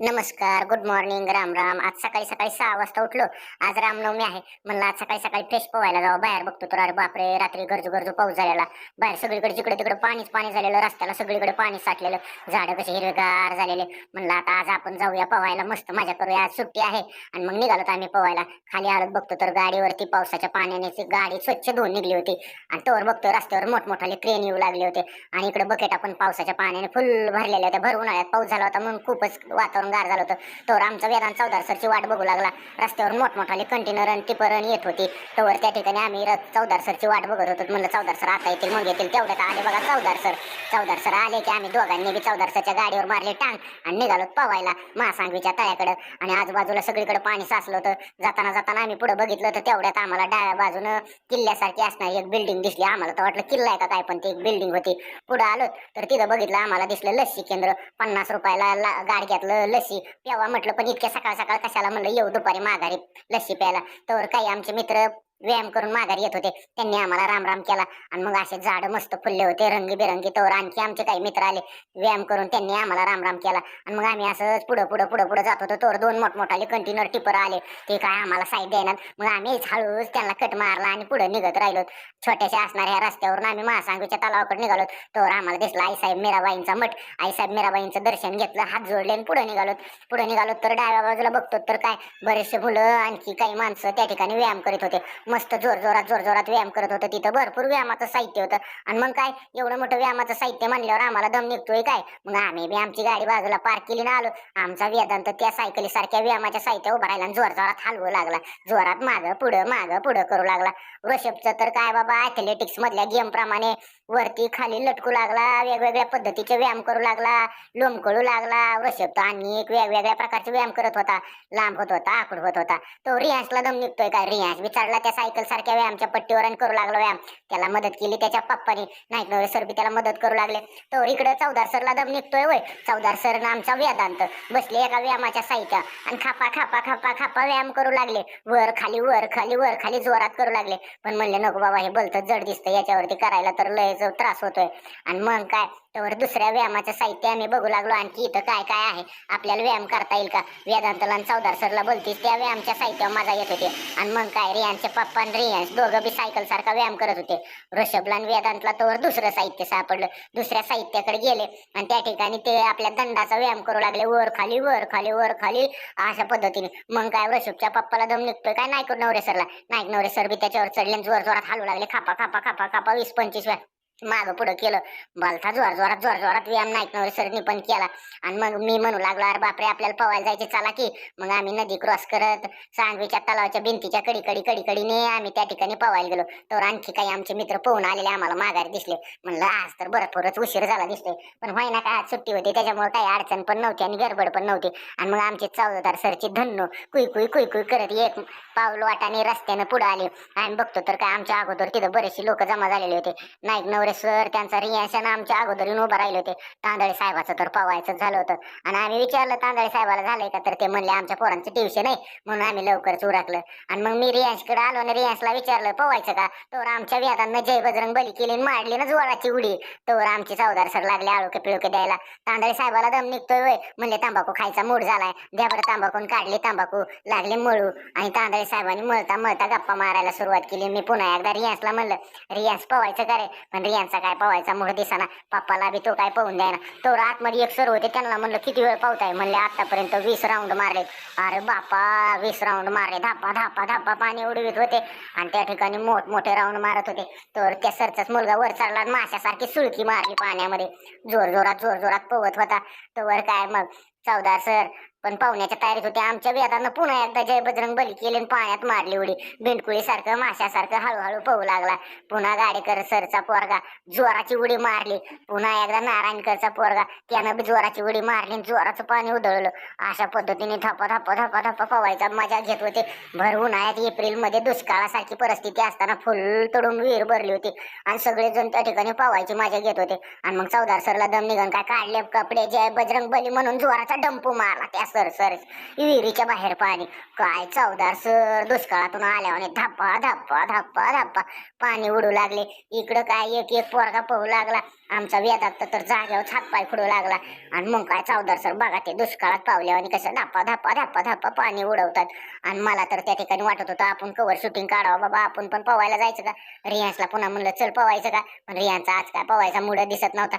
नमस्कार good morning Ram Ram. आज सकाळी सकाळी सहा वाजता उठलो. आज रामनवमी आहे. म्हणलं आज सकाळी सकाळी फ्रेश पोवायला जावं बाहेर बघतो तर अरे बापरे रात्री गरजू गरजू पाऊस झालेला. बाहेर सगळीकडे जिकडे तिकडे पाणीच पाणी झालेलं. रस्त्याला सगळीकडे पाणी साठलेलं. झाडं कसे हिरवेगार झालेले. म्हणलं आता आज आपण जाऊया पवायला मस्त मजा करूया. आज सुट्टी आहे. आणि मग निघालो तर आम्ही पवायला खाली आलो बघतो तर गाडीवरती पावसाच्या पाण्याने गाडी स्वच्छ धुवून निघली होती. आणि तोवर बघतो रस्त्यावर मोठमोठाले क्रेन येऊ लागले होते. आणि इकडे बकेटा पण पावसाच्या पाण्याने फुल भरलेल्या होत्या. भर उन्हाळ्यात पाऊस झाला होता म्हणून खूपच वातावरण गार झालं होतं. तोवर आमचा वेदांत चौदार सरची वाट बघू लागला. रस्त्यावर मोठमोठाले कंटेनर आणि टिपर येत होती. तोवर त्या ठिकाणी आम्ही चौदार सरची वाट बघत होतो. म्हणलं चौदार सर आता येतील मग येतील. तेवढ्यात आले बघा चौदार सर. चौदार सर आले की आम्ही दोघांनी बी चौदार सरच्या गाडीवर मारले टांग आणि निघालो पवायला महासांगवीच्या तळ्याकडे. आणि आजूबाजूला सगळीकडे पाणी साचलं होतं. जाताना जाताना आम्ही पुढे बघितलं तर तेवढ्यात आम्हाला डाव्या बाजूनं किल्ल्यासारखी असणारी एक बिल्डिंग दिसली. आम्हाला तर वाटलं किल्ला आहे का काय पण ती एक बिल्डिंग होती. पुढे आलो तर तिथं बघितलं आम्हाला दिसलं लस्सी केंद्र. पन्नास रुपयाला गाड घेतलं लस्सी प्यावा म्हटलं पण इतक्या सकाळ सकाळ कशाला म्हणलं येऊ दुपारी माघारी लस्सी प्यायला. तर काही आमचे मित्र व्यायाम करून माघारी येत होते. त्यांनी आम्हाला राम राम केला आणि मग असे झाड मस्त फुलले होते रंगीबेरंगी तोर आणखी आमचे काही मित्र आले. व्यायाम करून त्यांनी आम्हाला रामराम केला आणि मग आम्ही असंच पुढं पुढं पुढं पुढं जात होतो. तोर दोन मोठमोठाले कंटेनर टिपर आले. ते काय आम्हाला साईड देणार मग आम्ही हळूच त्यांना कट मारला आणि पुढे निघत राहिलो. छोट्याशा असणाऱ्या ह्या रस्त्यावरून आम्ही महासांगीच्या तलावाकडे निघालो. तोवर आम्हाला दिसला आईसाहेब मीराबाईंचा मठ. आईसाहेब मीराबाईंचं दर्शन घेतलं हात जोडले आणि पुढे निघालो. पुढे निघालो तर डाव्या बाजूला बघतो तर काय बरेचसे फुलं आणखी काही माणसं त्या ठिकाणी व्यायाम करीत होते. मस्त जोर जोरात जोर जोरात व्यायाम करत होतं तिथं. भरपूर व्यायामाचं साहित्य होतं. आणि मग काय एवढं मोठं व्यायामाचं साहित्य म्हणल्यावर आम्हाला दम निघतोय काय? मग आम्ही बी आमची गाडी बाजूला पार्क केली ना आलो. आमचा वेदांत त्या सायकली सारख्या व्यायामाच्या साहित्य उभा राहिला आणि जोर जोरात हलवू लागला. जोरात मागं पुढं मागं पुढं करू लागला. ऋषभचं तर काय बाबा ॲथलेटिक्स मधल्या गेम प्रमाणे वरती खाली लटकू लागला वेगवेगळ्या पद्धतीचे व्यायाम करू लागला लोंबकळू लागला ऋषभ तो आणि एक वेगवेगळ्या प्रकारचे व्यायाम करत होता लांब होत होता आखूड होत होता. तो रियांशला दम निघतोय का? रियांश विचारला त्या सायकल सारख्या व्यायामच्या पट्टीवर आणि करू लागला व्यायाम. त्याला मदत केली त्याच्या पप्पानी. नाईक नवरे सर बी त्याला मदत करू लागले. तो इकडे चौदार सरला दम निघतोय वय चौदार सर आमचा वेदांत. बसले एका व्यायामाच्या साहित्य आणि खापा खापा खापा खापा व्यायाम करू लागले. वर खाली वर खाली वर खाली जोरात करू लागले. पण म्हणले नको बाबा हे बलत जड दिसतं याच्यावरती करायला तर लय जो त्रास होतोय. आणि मग काय? त्यावर दुसऱ्या व्यायामाचं साहित्य आम्ही बघू लागलो. आणखी इथं काय काय आहे? आपल्याला व्यायाम करता येईल का? वेदांतला आणि चौदार सरला बोलतीस त्या व्यायामच्या साहित्यावर मजा येत होते. आणि मग काय? रियांचे पप्पा आणि रियांश दोघं बी सायकल सारखा व्यायाम करत होते. ऋषभला आणि वेदांतला तोवर दुसरं साहित्य सापडलं. दुसऱ्या साहित्याकडे गेले. आणि त्या ठिकाणी ते आपल्या दंडाचा व्यायाम करू लागले. वर खाली वर खाली वर खाली. अशा पद्धतीने. मग काय? ऋषभच्या पप्पाला दम निघतोय काय? नाईक नवरे सरला. नाईक नवरे सर बी त्याच्यावर चढले जोर जोरात हालू लागले. खापा खापा खापा खापा वीस पंचवीस वेळा मागं पुढं केलं. बालथा जोर जोरात जोर जोरात व्यायाम नाईक नवरे सरनी पण केला. आणि मग मी म्हणू लागलो अरे बापरे आपल्याला पवायला जायचे चला की. मग आम्ही नदी क्रॉस करत सांगवीच्या तलावाच्या भिंतीच्या कडी कडी कडी कडीने आम्ही त्या ठिकाणी पवायला गेलो. तर आणखी काही आमचे मित्र पोहून आलेले आम्हाला माघारी दिसले. म्हणलं आज तर बरं थोडंच उशीर झाला दिसतोय. पण व्हाय ना काय आज सुट्टी होती त्याच्यामुळे काही अडचण पण नव्हती आणि गडबड पण नव्हती. आणि मग आमचे चौदार सरची धन्नो कुई कुई कुई कुई करत एक पाऊल वाटाने रस्त्यानं पुढे आले. आणि बघतो तर काय आमच्या अगोदर तिथं बरेचसे लोक जमा झालेले होते. नाईक नवरे सर त्यांचा रियाशन आमच्या अगोदर येऊन उभा राहिले होते. तांदळे साहेबाचं तर पवायचं झालं होतं. आणि आम्ही विचारलं तांदळे साहेबाला झालंय का? तर ते म्हणले आमच्या पोरांचं ट्युशन आहे. म्हणून आम्ही लवकरच उरकलं. आणि मग मी रियांशकडे आलो आणि रियांशला विचारलं पवायचं का? तर आमच्या व्यादांना जय बजरंग बली केली मारली ना जोराची उडी. तोवर आमचे चौदार सर लागले आळुके पिळुके द्यायला. तांदळे साहेबाला दम निघतोय वय म्हणले तांबाखू खायचा मूड झालाय. द्या बरं तांबाखून काढले तांबाखू. लागले मळू. आणि तांदळे साहेबांनी मळता मळता गप्पा मारायला सुरुवात केली. मी पुन्हा एकदा रियांशला म्हणलं रियांश पवायचं का रे? पण रियांशचा काय पवायचा मुळ दिसाना. पप्पाला बी तो काय पाहून द्यायना. तो आतमध्ये एक सर होते त्यांना म्हणलं किती वेळ पावताय? म्हणले आतापर्यंत वीस राऊंड मारले अरे बापा वीस राऊंड मारले. धापा धापा धापा पाणी उडवीत होते. आणि त्या ठिकाणी मोठ मोठे राऊंड मारत होते. तर त्या सरचाच मुलगा वर चढला माशासारखी सुळकी मारली पाण्यामध्ये. जोर जोरात जोर जोरात पोवत होता. तर वर काय मग? चौदा सर पण पाहुण्याच्या तयारीत होते. आमच्या वेदानं पुन्हा एकदा जय बजरंग बली केली आणि पाण्यात मारली उडी. बिंडकुळीसारखं माशासारखं हळूहळू पळू लागला. पुन्हा गाडेकर सरचा पोरगा जोराची उडी मारली. पुन्हा एकदा नारायणकरचा पोरगा त्यानं बी जोराची उडी मारली आणि जोराचं पाणी उधळलं. अशा पद्धतीने धपा धपा धपा धपा पवायचा मजा घेत होते. भर उन्हाळ्यात एप्रिलमध्ये दुष्काळासारखी परिस्थिती असताना फुल तडून विहीर भरली होती. आणि सगळेजण त्या ठिकाणी पवायची मजा घेत होते. आणि मग चौदार सरला दम निघन काय काढले कपडे? जय बजरंग बली म्हणून जोराचा डंपू मारला. त्या सर सर. विहिरीच्या बाहेर पाणी. काय चौदार सर. दुष्काळातून आल्यावर धप्पा धप्पा धप्पा धप्पा. पाणी उडू लागले. इकडं काय एक एक पोरगा पोहू लागला. आमचा वेदात तर जागेवर छातपाय फुडू लागला. आणि मग काय चौदार सर? बघा ते दुष्काळात पावले आणि कसं धप्पा धप्पा धप्पा धप्पा पाणी उडवतात. आणि मला तर त्या ठिकाणी वाटत होतं आपण कवर शूटिंग काढावं बाबा. आपण पण पवायला जायचं का? रियांसला पुन्हा म्हणलं चल पवायचं का? पण रियांचा आज काय पवायचा मुड दिसत नव्हता.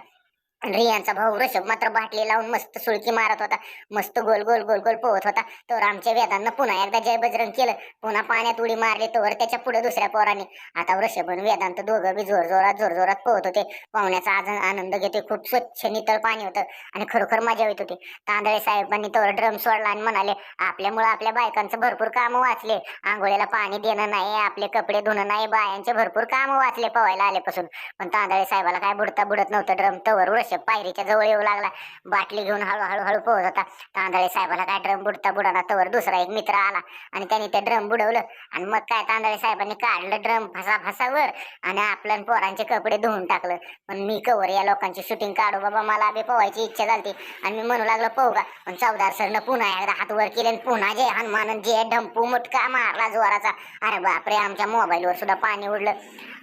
रियांचा भाऊ ऋषभ मात्र बाटली लावून मस्त सुळकी मारत होता. मस्त गोल गोल गोल गोल पोहत होता. तर आमच्या वेदांना पुन्हा एकदा जय बजरंग केलं. पुन्हा पाण्यात उडी मारली तोवर त्याच्या पुढे दुसऱ्या पोराने. आता ऋषभ आणि वेदांत दोघं बी जोरजोरात जोरजोरात पोहत होते. पाहुण्याचा आज आनंद घेते खूप स्वच्छ नितळ पाणी होतं आणि खरोखर मजा येत होती. तांदळे साहेबांनी तोवर ड्रम सोडला आणि म्हणाले आपल्यामुळं आपल्या बायकांचं भरपूर कामं वाचले. आंघोळीला पाणी देणं नाही आपले कपडे धुणं नाही बायांचे भरपूर कामं वाचले पोहायला आल्यापासून. पण तांदळे साहेबाला काय बुडता बुडत नव्हतं ड्रम. तवर ऋषभ पायरीच्या जवळ येऊ लागला. बाटली घेऊन हळूहळू हळू पोहत होता. तांदळे साहेबाला काय ड्रम बुडता बुडाना तवर दुसरा एक मित्र आला. आणि त्याने ते ड्रम बुडवलं. आणि मग काय तांदळे साहेबांनी काढलं ड्रम फसा फसावर आणि आपल्या पोरांचे कपडे धुवून टाकलं. पण मी कवर या लोकांची शूटिंग काढू. बाबा मला बी पोवायची इच्छा झाली आणि मी म्हणू लागलो पोहू का? पण चौदार सरनं पुन्हा एकदा हात वर केले आणि पुन्हा जे हनुमान जे ढंपू मुटका मारला जोराचा. अरे बापरे आमच्या मोबाईलवर सुद्धा पाणी उडलं.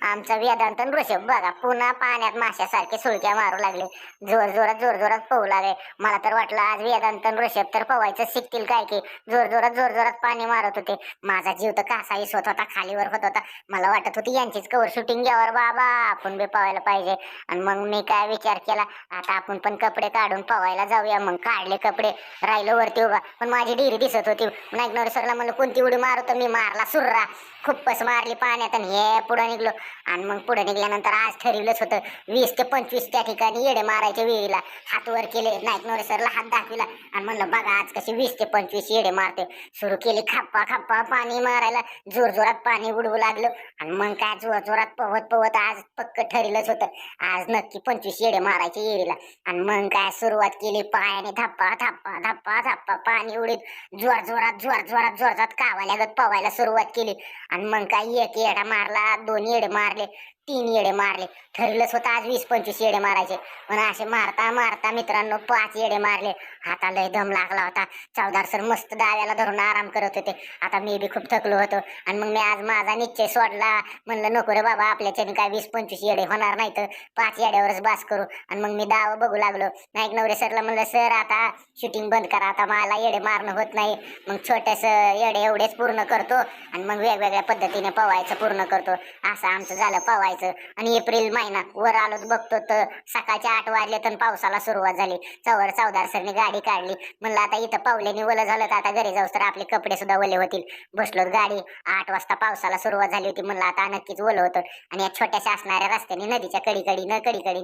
आमचा वेदांत ऋषभ बघा पुन्हा पाण्यात माशासारखे सुळक्या मारू लागले. जोर जोरात जोर जोरात पोहू लागले. मला तर वाटलं आज वेदांत ऋषभ तर पोवायचं शिकतील काय की? जोर जोरात जोर जोरात पाणी मारत होते. माझा जीव तर कासाही होत होता खालीवर होत होता. मला वाटत होती यांचीच कवर शूटिंग घ्यावर बाबा आपण बी पवायला पाहिजे. आणि मग मी काय विचार केला आता आपण पण कपडे काढून पवायला जाऊया. मग काढले कपडे राहिलो वरती उभा. पण माझी डिरी दिसत होती. नाईकनवर सरला म्हणलं कोणती उडी मारतो मी मारला सुर्रा. खूपच मारली पाण्यात आणि हे पुढं निघलो. आणि मग पुढे निघल्यानंतर आज ठरवलंच होतं वीस ते पंचवीस त्या ठिकाणी येडे मारायचे विहिरीला हात वर केले नाईक सरला हात दाखविला. आणि म्हणलं बघा आज कसे वीस ते पंचवीस येडे मारते सुरू केली खाप्पा खाप्पा पाणी मारायला. जोर जोरात पाणी उडवू लागलं. आणि मग काय जोर जोरात पवत पवत आज पक्क ठरलंच होतं. आज नक्की पंचवीस येडे मारायचे येरीला आणि मग काय सुरुवात केली पायाने धप्पा धप्पा धप्पा धप्पा पाणी उडीत. जोर जोरात जोर जोरात जोरात कावाल्यागत पवायला सुरुवात केली. आणि मग काय एक येडा मारला दोन येडे मारले. तीन येडे मारले. ठरलंच होतं आज वीस पंचवीस येडे मारायचे. पण असे मारता मारता मित्रांनो पाच येडे मारले. हाताला दम लागला होता. चौदार सर मस्त दाव्याला धरून आराम करत होते. आता मी बी खूप थकलो होतो. आणि मग मी आज माझा निश्चय सोडला. म्हणलं नको रे बाबा आपल्याच्याने काय वीस पंचवीस येडे होणार नाही तर पाच येड्यावरच बास करू. आणि मग मी दाव बघू लागलो. नाईक नवरे सरला म्हणलं सर आता शूटिंग बंद करा. आता मला येडे मारणं होत नाही. मग छोटेस येडे एवढेच पूर्ण करतो. आणि मग वेगवेगळ्या पद्धतीने पवायचं पूर्ण करतो. असं आमचं झालं. पवायचं आणि एप्रिल महिना वर आलो बघतो तर सकाळच्या आठ वाजले तर पावसाला सुरुवात झाली. चौवर चौदार सरने गाडी काढली. म्हणलं आता इथं पावलेनी ओलं झालं तर आता घरी जाऊस तर आपले कपडे सुद्धा ओले होतील. बसलो गाडी. आठ वाजता पावसाला सुरुवात झाली होती. म्हणलं आता नक्कीच ओलं होतं. आणि या छोट्याशा असणाऱ्या रस्त्याने नदीच्या कडीकडी न कडीकडी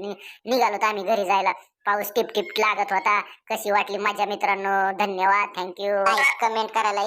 निघालो तर आम्ही घरी जायला. पाऊस टिप टिप लागत होता. कशी वाटली माझ्या मित्रांनो? धन्यवाद. थँक्यू कमेंट करायला